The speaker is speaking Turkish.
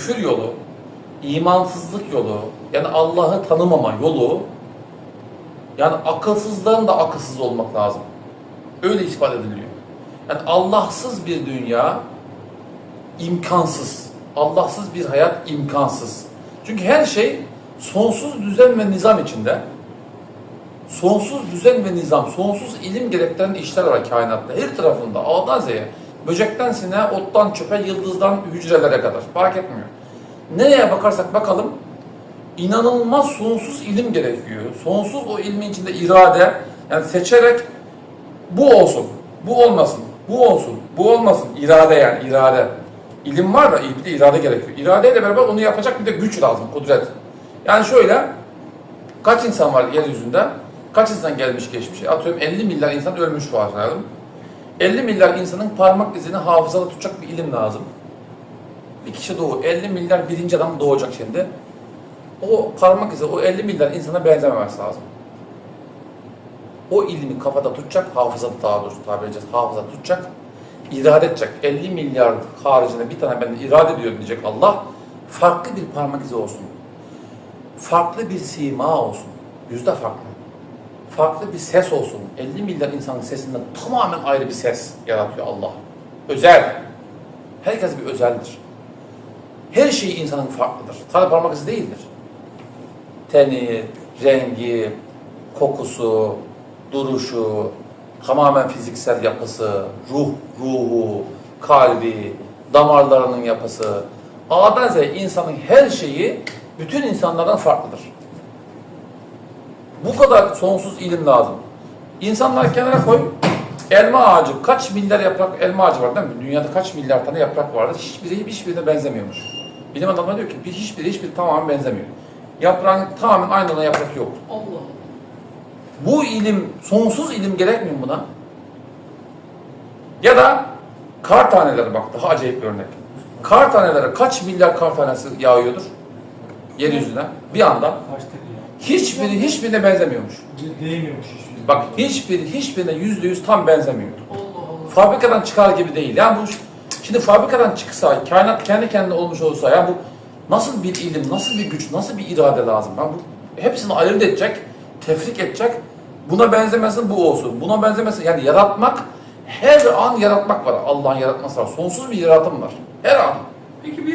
küfür yolu, imansızlık yolu, yani Allah'ı tanımama yolu, yani akılsızların da akılsız olmak lazım. Öyle ifade ediliyor. Yani Allahsız bir dünya imkansız. Allahsız bir hayat imkansız. Çünkü her şey sonsuz düzen ve nizam içinde. Sonsuz düzen ve nizam, sonsuz ilim gerektiren işler var kainatta. Her tarafında A'dan Z'ye. Böcekten sineğe, ottan çöpe, yıldızdan hücrelere kadar. Fark etmiyor. Nereye bakarsak bakalım inanılmaz sonsuz ilim gerekiyor. Sonsuz o ilmin içinde irade, yani seçerek bu olsun, bu olmasın, bu olsun, bu olmasın. İrade yani irade. İlim var da bir de irade gerekiyor. İradeyle beraber onu yapacak bir de güç lazım, kudret. Yani şöyle, kaç insan var yeryüzünde? Kaç insan gelmiş geçmiş? Atıyorum 50 milyar insan ölmüş varsayalım. 50 milyar insanın parmak izini hafızada tutacak bir ilim lazım. Bir kişi doğu, 50 milyar birinci adam doğacak şimdi. O parmak izi, o 50 milyar insana benzememesi lazım. O ilmi kafada tutacak, hafızada daha doğrusu tabiri edeceğiz, hafıza tutacak, irade edecek. 50 milyar haricinde bir tane ben irade ediyorum diyecek Allah. Farklı bir parmak izi olsun. Farklı bir sima olsun. Yüzde farklı. Farklı bir ses olsun. 50 milyar insanın sesinden tamamen ayrı bir ses yaratıyor Allah. Özel. Herkes bir özeldir. Her şey insanın farklıdır. Sadece parmak izi değildir. Teni, rengi, kokusu, duruşu, tamamen fiziksel yapısı, ruh, ruhu, kalbi, damarlarının yapısı. A'dan Z'ye insanın her şeyi bütün insanlardan farklıdır. Bu kadar sonsuz ilim lazım. İnsanlar kenara koy. Elma ağacı, kaç milyar yaprak elma ağacı var değil mi? Dünyada kaç milyar tane yaprak vardır? Hiçbiri hiçbirine benzemiyormuş. Bilim adamları diyor ki bir hiçbiri hiçbiri tamamen benzemiyor. Yaprağın tamamen aynı olan yaprak yok. Allah. Bu ilim, sonsuz ilim gerekmiyor buna? Ya da kar taneleri bak daha acayip bir örnek. Kar taneleri kaç milyar kar tanesi yağıyordur? Yeryüzüne bir anda. Kaç? Hiçbiri hiçbirine benzemiyormuş. De- Değmiyormuş hiçbir. Bak hiçbiri hiçbirine yüzde yüz tam benzemiyor. Allah Allah. Fabrikadan çıkar gibi değil. Yani bu şimdi fabrikadan çıksa, kainat kendi kendine olmuş olsa ya bu nasıl bir ilim, nasıl bir güç, nasıl bir irade lazım? Ben bu hepsini ayırt edecek, tefrik edecek. Buna benzemesin bu olsun. Buna benzemesin yani yaratmak her an yaratmak var. Allah'ın yaratması var. Sonsuz bir yaratım var. Her an. Peki bir